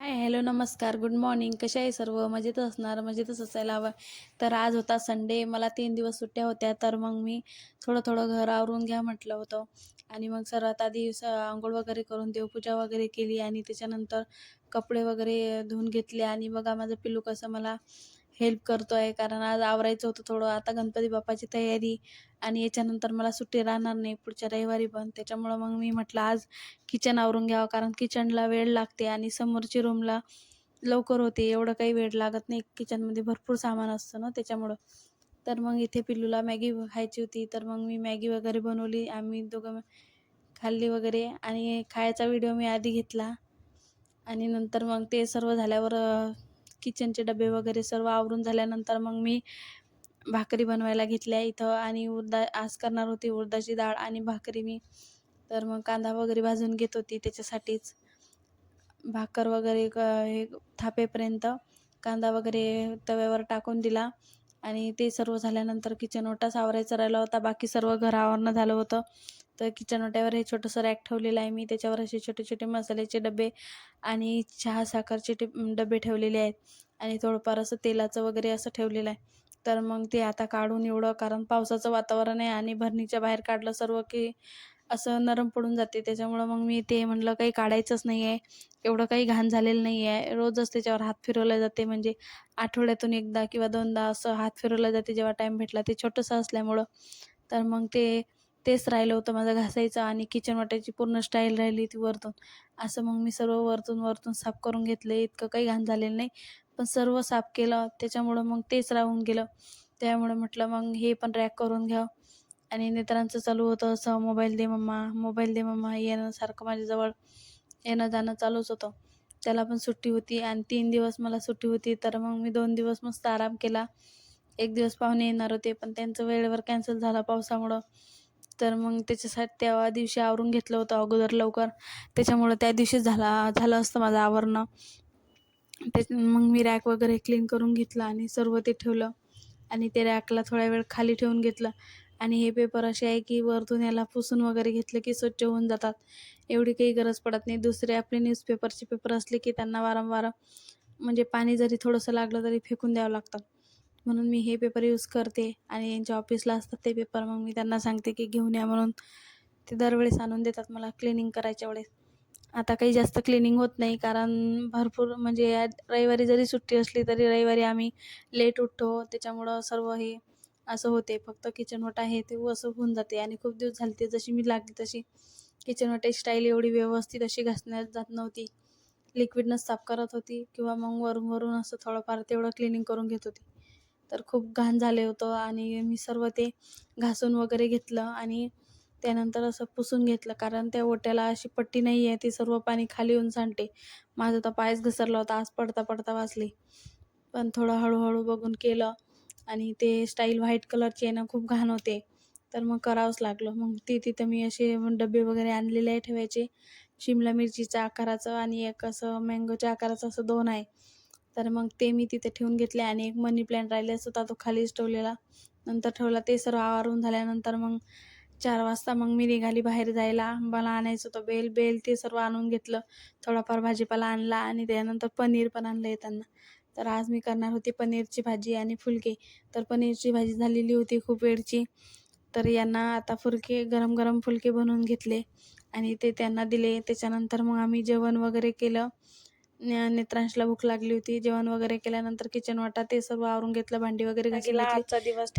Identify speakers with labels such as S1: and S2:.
S1: हाय hello नमस्कार good morning. कसे आहे सर्व? मजेत असणार मजेतच असायला हवं. तर आज होता संडे मला तीन दिवस सुट्ट्या होत्या तर मग मी थोडं थोडं घर आवरून घ्या म्हटलं होतं. आणि मग सर्वात आधी स आंघोळ वगैरे करून देवपूजा वगैरे केली आणि त्याच्यानंतर कपडे वगैरे धुवून घेतले. आणि बघा माझं पिल्लू कसं मला हेल्प करतो आहे कारण आज आवरायचं होतं थोडं. आता गणपती बाप्पाची तयारी आणि याच्यानंतर मला सुट्टी राहणार नाही. पुढच्या रविवारी पण. त्याच्यामुळं मग मी म्हटलं आज किचन आवरून घ्यावं. कारण किचनला वेळ लागते आणि समोरची रूमला लवकर होते. एवढं काही वेळ लागत नाही. किचनमध्ये भरपूर सामान असतं ना त्याच्यामुळं. तर मग इथे पिल्लूला मॅगी खायची होती. तर मग मी मॅगी वगैरे बनवली. आम्ही दोघं खाल्ली वगैरे. आणि खायचा व्हिडिओ मी आधी घेतला. आणि नंतर मग ते सर्व झाल्यावर किचनचे डबे वगैरे सर्व आवरून झाल्यानंतर मग मी भाकरी बनवायला घेतल्या इथं आणि उडदा आज करणार होती उडदाची डाळ आणि भाकरी मी. तर मग कांदा वगैरे भाजून घेत होती त्याच्यासाठीच. भाकर वगैरे क हे थापेपर्यंत कांदा वगैरे तव्यावर टाकून दिला आणि ते सर्व झाल्यानंतर किचन ओटा सावरायचा राहिला होता. बाकी सर्व घर आवरणं झालं होतं. तर किचन ओट्यावर हे छोटंसं रॅक ठेवलेलं आहे मी. त्याच्यावर असे छोटे छोटे मसाल्याचे डबे आणि चहा साखरचे टे डबे ठेवलेले आहेत. आणि थोडंफार असं तेलाचं वगैरे असं ठेवलेलं आहे. तर मग ते आता काढून एवढं कारण पावसाचं वातावरण आहे आणि भरणीच्या बाहेर काढलं सर्व की असं नरम पडून जाते. त्याच्यामुळं मग मी ते म्हणलं काही काढायचंच नाही आहे एवढं काही घाण झालेलं नाही आहे रोजच त्याच्यावर हात फिरवला जाते. म्हणजे आठवड्यातून एकदा किंवा दोनदा असं हात फिरवला जाते. जेव्हा टाईम भेटला ते छोटंसं असल्यामुळं. तर मग ते तेच राहिलं होतं माझं घासायचं आणि किचन वाट्याची पूर्ण स्टाईल राहिली ती वरतून. असं मग मी सर्व वरतून वरतून साफ करून घेतलं. इतकं काही घाण झालेलं नाही. पण सर्व साफ केलं. त्याच्यामुळं मग तेच राहून गेलं. त्यामुळे म्हटलं मग हे पण रॅक करून घ्यावं आणि नेत्रांचं चालू होतं असं. मोबाईल दे मम्मा. मोबाईल दे मम्मा. येणं सारखं माझ्याजवळ येणं जाणं चालूच होतं. त्याला पण सुट्टी होती आणि तीन दिवस मला सुट्टी होती. तर मग मी दोन दिवस मस्त आराम केला. एक दिवस पाहुणे येणार होते पण त्यांचं वेळेवर कॅन्सल झालं पावसामुळं. तर मग त्याच्यासाठी त्या दिवशी आवरून घेतलं होतं अगोदर लवकर. त्याच्यामुळं त्या दिवशी झाला झालं असतं माझं आवरणं. ते मग मी रॅक वगैरे क्लीन करून घेतलं आणि सर्व ते ठेवलं. आणि ते रॅकला थोड्या वेळ खाली ठेवून घेतलं. आणि हे पेपर असे आहे की वरतून याला पुसून वगैरे घेतलं की स्वच्छ होऊन जातात. एवढी काही गरज पडत नाही. दुसरे आपले न्यूजपेपरचे पेपर असले की त्यांना वारंवार म्हणजे पाणी जरी थोडंसं लागलं तरी फेकून द्यावं लागतं. म्हणून मी हे पेपर यूज करते आणि यांच्या ऑफिसला असतात ते पेपर मग मी त्यांना सांगते की घेऊन या म्हणून. ते दरवेळेस आणून देतात मला क्लिनिंग करायच्या वेळेस. आता काही जास्त क्लिनिंग होत नाही कारण भरपूर म्हणजे या रविवारी जरी सुट्टी असली तरी रविवारी आम्ही लेट उठतो. त्याच्यामुळं सर्व हे असं होते. फक्त किचनवट आहे ते असं होऊन जाते आणि खूप दिवस झाले ते जशी मी लागली तशी किचनवटे स्टाईल एवढी व्यवस्थित अशी घासण्यात जात नव्हती. लिक्विडनं साफ करत होती किंवा मग वरून वरून असं थोडंफार तेवढं क्लिनिंग करून घेत होती. तर खूप घाण झाले होतं आणि मी सर्व ते घासून वगैरे घेतलं आणि त्यानंतर असं पुसून घेतलं. कारण त्या ओट्याला अशी पट्टी नाही आहे ती सर्व पाणी खाली येऊन सांडते. माझा तर पायच घसरला होता आज पडता पडता वाचली पण थोडं हळूहळू बघून केलं आणि ते स्टाईल व्हाईट कलरची आहे ना खूप घाण होते. तर मग करावंच लागलं. मग ती तिथं मी असे डबे वगैरे आणलेले आहे ठेवायचे. शिमला मिरचीच्या आकाराचं आणि एक असं मँगोच्या आकाराचं असं दोन आहे. तर मग ते मी तिथे ठेवून घेतले आणि एक मनी प्लॅन्ट राहिलेच होता तो खालीच ठेवलेला. नंतर ठेवला ते सर्व आवरून झाल्यानंतर मग चार वाजता मग मी निघाली बाहेर जायला. मला आणायचं होतं बेल बेल ते सर्व आणून घेतलं. थोडाफार भाजीपाला आणला आणि त्यानंतर पनीर पण आणलं येताना तर आज मी करणार होती पनीरची भाजी आणि फुलके. तर पनीरची भाजी झालेली होती खूप वेळची. तर यांना आता फुलके गरम गरम फुलके बनवून घेतले आणि ते त्यांना दिले. त्याच्यानंतर मग आम्ही जेवण वगैरे केलं. नेत्रांशला भूक लागली होती. जेवण वगैरे केल्यानंतर किचन वाटा ते सर्व आवरून घेतलं. भांडी वगैरे घासून घेतली.
S2: आजचा दिवस